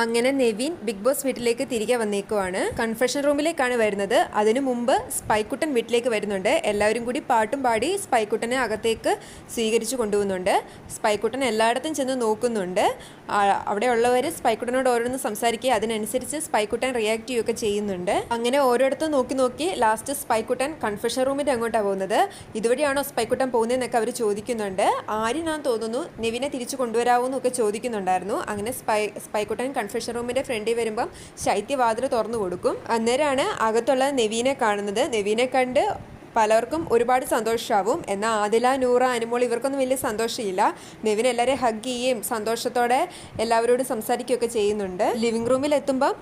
അങ്ങനെ Nevin big boss വീട്ടിലേക്ക് തിരികെ വന്നേക്കുവാണ്. കൺഫെഷൻ റൂമിലേക്കാണ് വരുന്നത്. അതിനു മുമ്പ് സ്പൈക്കുട്ടൻ വീട്ടിലേക്ക് വരുന്നുണ്ട്. എല്ലാവരും കൂടി പാട്ടും പാടി സ്പൈക്കുട്ടനെ അകത്തേക്ക് സ്വീകരിച്ചു കൊണ്ടുപോകുന്നുണ്ട്. സ്പൈക്കുട്ടൻ എല്ലായിടത്തും ചെന്ന് നോക്കുന്നുണ്ട്. അവിടെ അവിടെയുള്ളവർ സ്പൈക്കുട്ടനോട് ഓരോന്ന് സംസാരിക്കുക. അതിനനുസരിച്ച് സ്പൈക്കുട്ടൻ റിയാക്ട് ചെയ്യുകയൊക്കെ ചെയ്യുന്നുണ്ട്. അങ്ങനെ ഓരോടത്തും നോക്കി നോക്കി ലാസ്റ്റ് സ്പൈക്കുട്ടൻ കൺഫെഷൻ റൂമിന്റെ അങ്ങോട്ടാണ് പോകുന്നത്. ഇതുവഴിയാണോ സ്പൈക്കുട്ടൻ പോകുന്നതെന്നൊക്കെ അവർ ചോദിക്കുന്നുണ്ട്. ആര്യനാന്ന് തോന്നുന്നു നെവിനെ തിരിച്ചു കൊണ്ടുവരാമോ എന്നൊക്കെ ചോദിക്കുന്നുണ്ടായിരുന്നു. അങ്ങനെ സ്പൈ സ്പൈക്കുട്ടൻ കൺഫെഷൻ റൂമിന്റെ ഫ്രണ്ടിൽ വരുമ്പം ശൈത്യവാതിൽ തുറന്നു കൊടുക്കും. അന്നേരമാണ് അകത്തുള്ള നെവീനെ കാണുന്നത്. നെവീനെ കണ്ട് പലർക്കും ഒരുപാട് സന്തോഷമാവും എന്നാൽ ആദില നൂറ അനുമോൾ ഇവർക്കൊന്നും വലിയ സന്തോഷമില്ല. നെവിൻ എല്ലാവരെയും ഹഗ് ചെയ്യുകയും സന്തോഷത്തോടെ എല്ലാവരോടും സംസാരിക്കുകയൊക്കെ ചെയ്യുന്നുണ്ട്. ലിവിംഗ് റൂമിൽ എത്തുമ്പം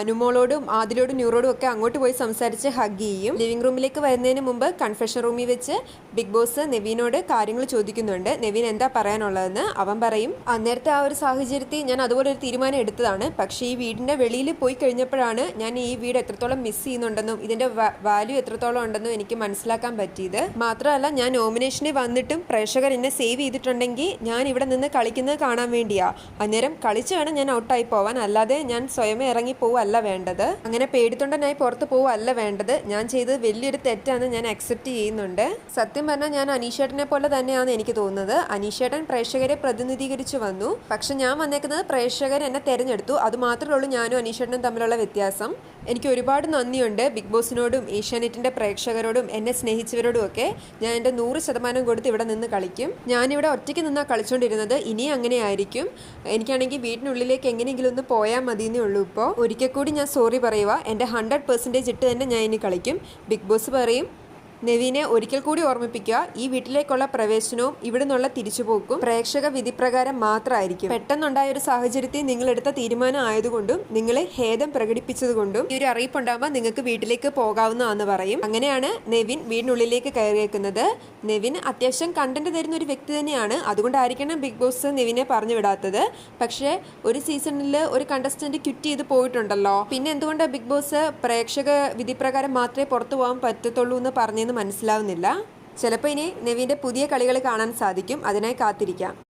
അനുമോളോടും ആദിലോടും നൂറോടും ഒക്കെ അങ്ങോട്ട് പോയി സംസാരിച്ച് ഹഗ് ചെയ്യും ലിവിംഗ് റൂമിലേക്ക് വരുന്നതിന് മുമ്പ് കൺഫെഷൻ റൂമിൽ വെച്ച് ബിഗ് ബോസ് നെവീനോട് കാര്യങ്ങൾ ചോദിക്കുന്നുണ്ട്. നെവിൻ എന്താ പറയാനുള്ളതെന്ന് അവൻ പറയും. അന്നേരത്തെ ആ ഒരു സാഹചര്യത്തിൽ ഞാൻ അതുപോലെ ഒരു തീരുമാനം എടുത്തതാണ്. പക്ഷേ ഈ വീടിന്റെ വെളിയിൽ പോയി കഴിഞ്ഞപ്പോഴാണ് ഞാൻ ഈ വീട് എത്രത്തോളം മിസ് ചെയ്യുന്നുണ്ടെന്നും ഇതിന്റെ വാല്യൂ എത്രത്തോളം ഉണ്ടെന്നും എനിക്ക് മനസ്സിലാക്കാൻ പറ്റിയത്. മാത്രമല്ല ഞാൻ നോമിനേഷന് വന്നിട്ടും പ്രേക്ഷകർ എന്നെ സേവ് ചെയ്തിട്ടുണ്ടെങ്കിൽ ഞാൻ ഇവിടെ നിന്ന് കളിക്കുന്നത് കാണാൻ വേണ്ടിയാ. അന്നേരം കളിച്ച് വേണം ഞാൻ ഔട്ടായി പോവാൻ. അല്ലാതെ ഞാൻ സ്വയമേ ഇറങ്ങി പോവല്ല വേണ്ടത്. അങ്ങനെ പേടിത്തൊണ്ടനായി പുറത്ത് പോവല്ല വേണ്ടത്. ഞാൻ ചെയ്തത് വലിയൊരു തെറ്റാണ് ഞാൻ അക്സെപ്റ്റ് ചെയ്യുന്നുണ്ട്. സത്യം പറഞ്ഞാൽ ഞാൻ അനീഷേട്ടനെ പോലെ തന്നെയാണ് എനിക്ക് തോന്നുന്നത്. അനീഷേട്ടൻ പ്രേക്ഷകരെ പ്രതിനിധീകരിച്ചു വന്നു. പക്ഷെ ഞാൻ വന്നേക്കുന്നത് പ്രേക്ഷകർ എന്നെ തെരഞ്ഞെടുത്തു. അത് മാത്രമേ ഉള്ളൂ ഞാനും അനീഷേട്ടനും തമ്മിലുള്ള വ്യത്യാസം. എനിക്ക് ഒരുപാട് നന്ദിയുണ്ട്. ബിഗ് ബോസിനോടും ഏഷ്യാനെറ്റിന്റെ പ്രേക്ഷകരോടും എന്നെ സ്നേഹിച്ചവരോടും ഒക്കെ ഞാൻ എന്റെ നൂറ് ശതമാനം കൊടുത്ത് ഇവിടെ നിന്ന് കളിക്കും. ഞാനിവിടെ ഒറ്റയ്ക്ക് നിന്നാണ് കളിച്ചുകൊണ്ടിരുന്നത് ഇനിയും അങ്ങനെ ആയിരിക്കും എനിക്കാണെങ്കിൽ വീട്ടിനുള്ളിലേക്ക് എങ്ങനെയെങ്കിലും ഒന്ന് പോയാൽ മതി എന്നേ ഉള്ളൂ ഇപ്പോൾ. ഒരിക്കൽ കൂടി ഞാൻ സോറി പറയുക എന്റെ ഹൺഡ്രഡ് പെർസെന്റേജ് ഇട്ട് തന്നെ ഞാൻ ഇനി കളിക്കും. ബിഗ് ബോസ് പറയും നെവിനെ ഒരിക്കൽ കൂടി ഓർമ്മിപ്പിക്കുക ഈ വീട്ടിലേക്കുള്ള പ്രവേശനവും ഇവിടുന്നുള്ള തിരിച്ചുപോക്കും പ്രേക്ഷക വിധിപ്രകാരം മാത്രമായിരിക്കും. പെട്ടെന്നുണ്ടായ ഒരു സാഹചര്യത്തിൽ നിങ്ങൾ എടുത്ത തീരുമാനം ആയതുകൊണ്ടും നിങ്ങളെ ഖേദം പ്രകടിപ്പിച്ചതുകൊണ്ടും ഈ ഒരു അറിയിപ്പ് ഉണ്ടാകുമ്പോൾ നിങ്ങൾക്ക് വീട്ടിലേക്ക് പോകാവുന്നതാണെന്ന് പറയും. അങ്ങനെയാണ് നെവിൻ വീടിനുള്ളിലേക്ക് കയറിയേക്കുന്നത്. നെവിൻ അത്യാവശ്യം കണ്ടന്റ് തരുന്ന ഒരു വ്യക്തി തന്നെയാണ്. അതുകൊണ്ടായിരിക്കണം ബിഗ് ബോസ് നെവിനെ പറഞ്ഞു വിടാത്തത്. പക്ഷേ ഒരു സീസണിൽ ഒരു കണ്ടസ്റ്റന്റ് ക്വിറ്റ് ചെയ്ത് പോയിട്ടുണ്ടല്ലോ. പിന്നെ എന്തുകൊണ്ട് ബിഗ് ബോസ് പ്രേക്ഷക വിധിപ്രകാരം മാത്രമേ പുറത്തു പോകാൻ പറ്റത്തുള്ളൂ എന്ന് പറഞ്ഞെന്ന് മനസ്സിലാവുന്നില്ല. ചിലപ്പോൾ ഇനി നെവിന്റെ പുതിയ കളികൾ കാണാൻ സാധിക്കും. അതിനായി കാത്തിരിക്കാം.